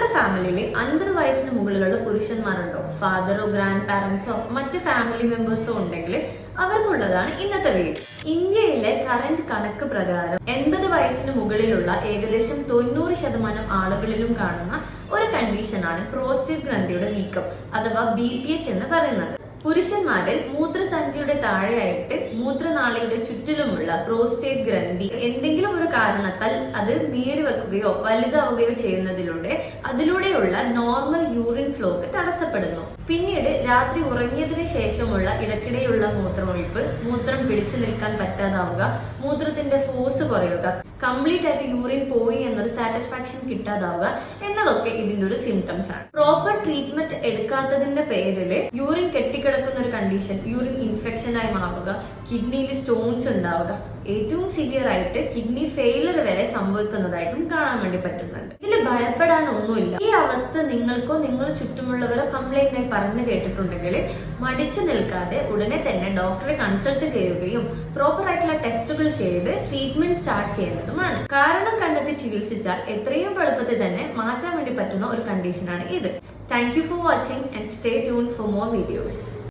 നിങ്ങളുടെ ഫാമിലിയിൽ അൻപത് വയസ്സിന് മുകളിലുള്ള പുരുഷന്മാരുണ്ടോ? ഫാദറോ ഗ്രാൻഡ് പാരന്റ്സോ മറ്റ് ഫാമിലി മെമ്പേഴ്സോ ഉണ്ടെങ്കിൽ അവർക്കുള്ളതാണ് ഇന്നത്തെ വീട്. ഇന്ത്യയിലെ കറന്റ് കണക്ക് പ്രകാരം എൺപത് വയസ്സിന് മുകളിലുള്ള ഏകദേശം തൊണ്ണൂറ് ശതമാനം ആളുകളിലും കാണുന്ന ഒരു കണ്ടീഷനാണ് പ്രോസ്റ്റേറ്റ് ഗ്രന്ഥിയുടെ വീക്കം അഥവാ ബി പി എച്ച് എന്ന് പറയുന്നത്. പുരുഷന്മാരിൽ മൂത്രസഞ്ചിയുടെ താഴെയായിട്ട് മൂത്രനാളിയുടെ ചുറ്റിലുമുള്ള പ്രോസ്റ്റേറ്റ് ഗ്രന്ഥി എന്തെങ്കിലും ഒരു കാരണത്താൽ അത് നീര് വെക്കുകയോ വലുതാവുകയോ ചെയ്യുന്നതിലൂടെ അതിലൂടെയുള്ള നോർമൽ യൂറിൻ തടസ്സപ്പെടുന്നു. പിന്നീട് രാത്രി ഉറങ്ങിയതിനു ശേഷമുള്ള ഇടയ്ക്കിടെയുള്ള മൂത്രമൊഴിപ്പ് മൂത്രം പിടിച്ചു നിൽക്കാൻ പറ്റാതാവുക മൂത്രത്തിന്റെ ഫോഴ്സ് കുറയുക കംപ്ലീറ്റ് ആയിട്ട് യൂറിൻ പോയി എന്നൊരു സാറ്റിസ്ഫാക്ഷൻ കിട്ടാതാവുക എന്നതൊക്കെ ഇതിന്റെ ഒരു സിംറ്റംസ് ആണ്. പ്രോപ്പർ ട്രീറ്റ്മെന്റ് എടുക്കാത്തതിന്റെ പേരിൽ യൂറിൻ കെട്ടിക്കിടക്കുന്ന ഒരു കണ്ടീഷൻ യൂറിൻ ഇൻഫെക്ഷൻ ആയി മാറുക കിഡ്നിയിൽ സ്റ്റോൺസ് ഉണ്ടാവുക. ഏറ്റവും സിവിയർ ആയിട്ട് കിഡ്നി ഫെയിലർ വരെ സംഭവിക്കുന്നതായിട്ടും കാണാൻ വേണ്ടി പറ്റുന്നുണ്ട്. ഇതിൽ ഭയപ്പെടാനൊന്നുമില്ല ഈ അവസ്ഥ നിങ്ങൾക്കോ നിങ്ങൾ ചുറ്റുമുള്ളവരോ കംപ്ലൈന്റ് ആയി പറഞ്ഞു കേട്ടിട്ടുണ്ടെങ്കിൽ മടിച്ചു നിൽക്കാതെ ഉടനെ തന്നെ ഡോക്ടറെ കൺസൾട്ട് ചെയ്യുകയും പ്രോപ്പർ ആയിട്ടുള്ള ടെസ്റ്റുകൾ ചെയ്ത് ട്രീറ്റ്മെന്റ് സ്റ്റാർട്ട് ചെയ്യുന്നതുമാണ്. കാരണം കണ്ടെത്തി ചികിത്സിച്ചാൽ എത്രയും എളുപ്പത്തിൽ തന്നെ മാറ്റാൻ വേണ്ടി പറ്റുന്ന ഒരു കണ്ടീഷനാണ് ഇത്. Thank you for watching and stay tune for more videos